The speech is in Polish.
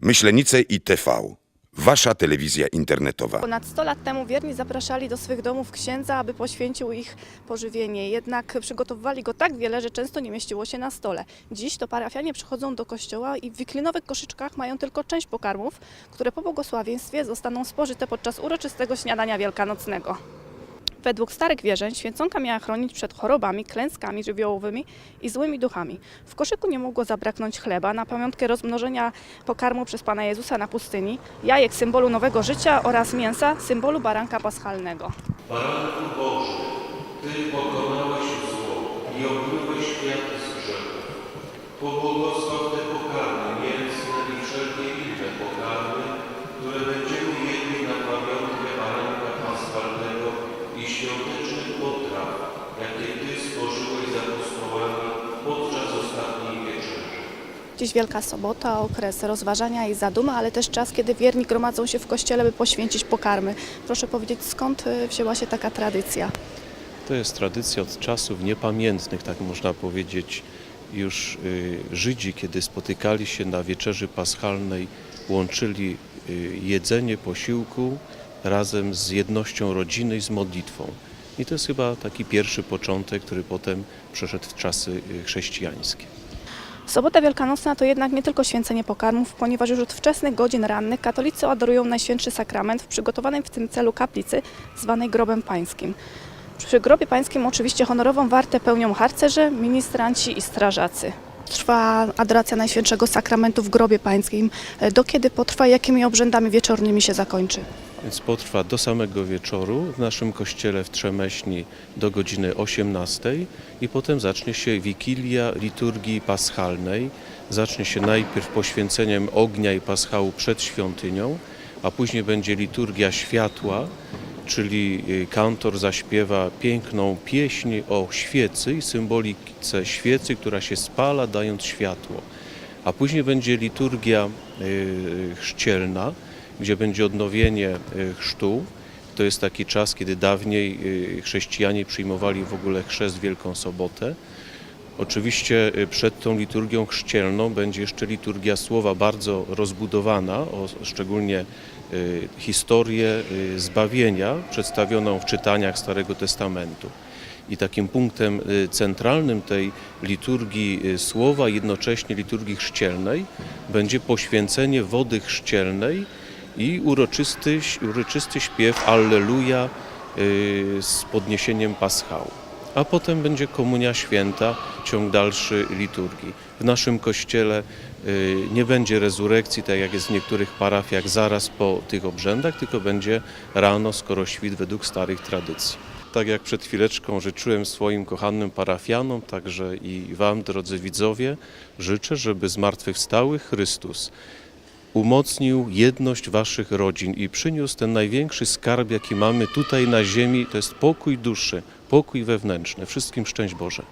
Myślenice i TV. Wasza telewizja internetowa. Ponad 100 lat temu wierni zapraszali do swych domów księdza, aby poświęcił ich pożywienie. Jednak przygotowywali go tak wiele, że często nie mieściło się na stole. Dziś to parafianie przychodzą do kościoła i w wiklinowych koszyczkach mają tylko część pokarmów, które po błogosławieństwie zostaną spożyte podczas uroczystego śniadania wielkanocnego. Według starych wierzeń święconka miała chronić przed chorobami, klęskami żywiołowymi i złymi duchami. W koszyku nie mogło zabraknąć chleba na pamiątkę rozmnożenia pokarmu przez Pana Jezusa na pustyni, jajek symbolu nowego życia oraz mięsa symbolu baranka paschalnego. Baranku Boży, Ty pokonałeś zło i obmyłeś świat z grzechu. Pobłogosław te pokarmy mięsne i wszelkie inne pokarmy, które będziemy jedli na pamiątkę Dziś Wielka Sobota, okres rozważania i zadumy, ale też czas, kiedy wierni gromadzą się w kościele, by poświęcić pokarmy. Proszę powiedzieć, skąd y, wzięła się taka tradycja? To jest tradycja od czasów niepamiętnych, tak można powiedzieć. Już y, Żydzi, kiedy spotykali się na wieczerzy paschalnej, łączyli y, jedzenie posiłku razem z jednością rodziny i z modlitwą. I to jest chyba taki pierwszy początek, który potem przeszedł w czasy chrześcijańskie. Sobota Wielkanocna to jednak nie tylko święcenie pokarmów, ponieważ już od wczesnych godzin rannych katolicy adorują Najświętszy Sakrament w przygotowanej w tym celu kaplicy zwanej Grobem Pańskim. Przy Grobie Pańskim oczywiście honorową wartę pełnią harcerze, ministranci i strażacy. Trwa adoracja Najświętszego Sakramentu w Grobie Pańskim. E, Do kiedy potrwa jakimi obrzędami wieczornymi się zakończy? Więc potrwa do samego wieczoru w naszym kościele w Trzemeśni do godziny 18 i potem zacznie się wigilia liturgii paschalnej. Zacznie się najpierw poświęceniem ognia i paschału przed świątynią, a później będzie liturgia światła, czyli y, kantor zaśpiewa piękną pieśń o świecy i symbolice świecy, która się spala dając światło. A później będzie liturgia y, chrzcielna, gdzie będzie odnowienie y, chrztu. To jest taki czas, kiedy dawniej y, chrześcijanie przyjmowali w ogóle chrzest Wielką Sobotę. Oczywiście y, przed tą liturgią chrzcielną będzie jeszcze liturgia słowa bardzo rozbudowana, o szczególnie historię zbawienia przedstawioną w czytaniach Starego Testamentu. I takim punktem centralnym tej liturgii słowa, jednocześnie liturgii chrzcielnej, będzie poświęcenie wody chrzcielnej i uroczysty, uroczysty śpiew Alleluja y, z podniesieniem paschału. A potem będzie komunia święta, ciąg dalszy liturgii. W naszym kościele y, nie będzie rezurekcji, tak jak jest w niektórych parafiach, zaraz po tych obrzędach, tylko będzie rano, skoro świt według starych tradycji. Tak jak przed chwileczką życzyłem swoim kochanym parafianom, także i Wam, drodzy widzowie, życzę, żeby zmartwychwstały Chrystus umocnił jedność Waszych rodzin i przyniósł ten największy skarb, jaki mamy tutaj na ziemi, to jest pokój duszy, pokój wewnętrzny. Wszystkim szczęść Boże.